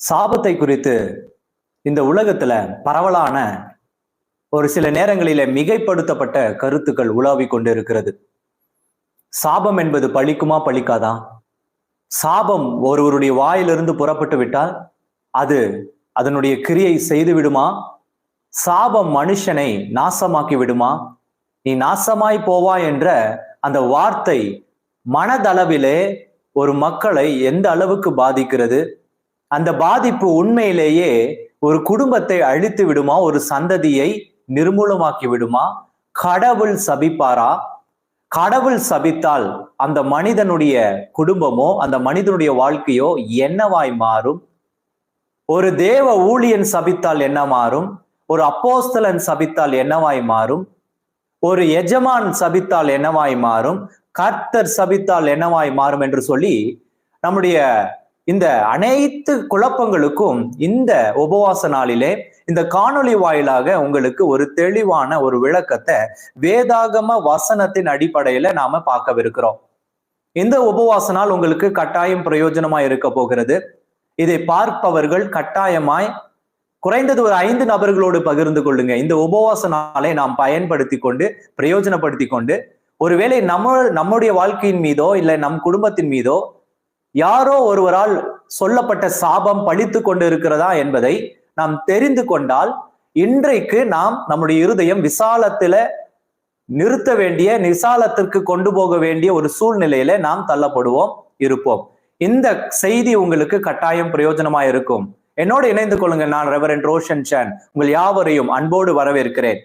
சாபத்தை குறித்து இந்த உலகத்துல பரவலான ஒரு சில நேரங்களில மிகைப்படுத்தப்பட்ட கருத்துக்கள் உலாவிக் கொண்டு இருக்கிறது சாபம் என்பது பழிக்குமா பழிக்காதா? சாபம் ஒருவருடைய வாயிலிருந்து புறப்பட்டு விட்டால் அது அதனுடைய கிரியை செய்து விடுமா? சாபம் மனுஷனை நாசமாக்கி விடுமா? நீ நாசமாய் போவா என்ற அந்த வார்த்தை மனதளவிலே ஒரு மக்களை எந்த அளவுக்கு பாதிக்கிறது? அந்த பாதிப்பு உண்மையிலேயே ஒரு குடும்பத்தை அழித்து விடுமா? ஒரு சந்ததியை நிர்மூலமாக்கி விடுமா? கடவுள் சபிப்பாரா? கடவுள் சபித்தால் அந்த மனிதனுடைய குடும்பமோ அந்த மனிதனுடைய வாழ்க்கையோ என்னவாய் மாறும்? ஒரு தேவ ஊழியன் சபித்தால் என்ன மாறும்? ஒரு அப்போஸ்தலன் சபித்தால் என்னவாய் மாறும்? ஒரு எஜமான் சபித்தால் என்னவாய் மாறும்? கர்த்தர் சபித்தால் என்னவாய் மாறும் என்று சொல்லி நம்முடைய இந்த அனைத்து குழப்பங்களுக்கும் இந்த உபவாச நாளிலே இந்த காணொளி வாயிலாக உங்களுக்கு ஒரு தெளிவான ஒரு விளக்கத்தை வேதாகம வசனத்தின் அடிப்படையில நாம பார்க்கவிருக்கிறோம். இந்த உபவாச நாள் உங்களுக்கு கட்டாயம் பிரயோஜனமா இருக்க போகிறது. இதை பார்ப்பவர்கள் கட்டாயமாய் குறைந்தது ஒரு ஐந்து நபர்களோடு பகிர்ந்து கொள்ளுங்க. இந்த உபவாச நாளை நாம் பயன்படுத்தி கொண்டு பிரயோஜனப்படுத்தி கொண்டு ஒருவேளை நம்ம நம்முடைய வாழ்க்கையின் மீதோ இல்லை நம் குடும்பத்தின் மீதோ யாரோ ஒருவரால் சொல்லப்பட்ட சாபம் பழித்து கொண்டு இருக்கிறதா என்பதை நாம் தெரிந்து கொண்டால் இன்றைக்கு நாம் நம்முடைய இருதயம் விசாலத்தில நிறுத்த வேண்டிய விசாலத்திற்கு கொண்டு போக வேண்டிய ஒரு சூழ்நிலையில நாம் தள்ளப்படுவோம் இருப்போம். இந்த செய்தி உங்களுக்கு கட்டாயம் பிரயோஜனமா இருக்கும். என்னோடு இணைந்து கொள்ளுங்கள் நான் ரெவரன் ரோஷன் சேன் உங்கள் யாவரையும் அன்போடு வரவேற்கிறேன்.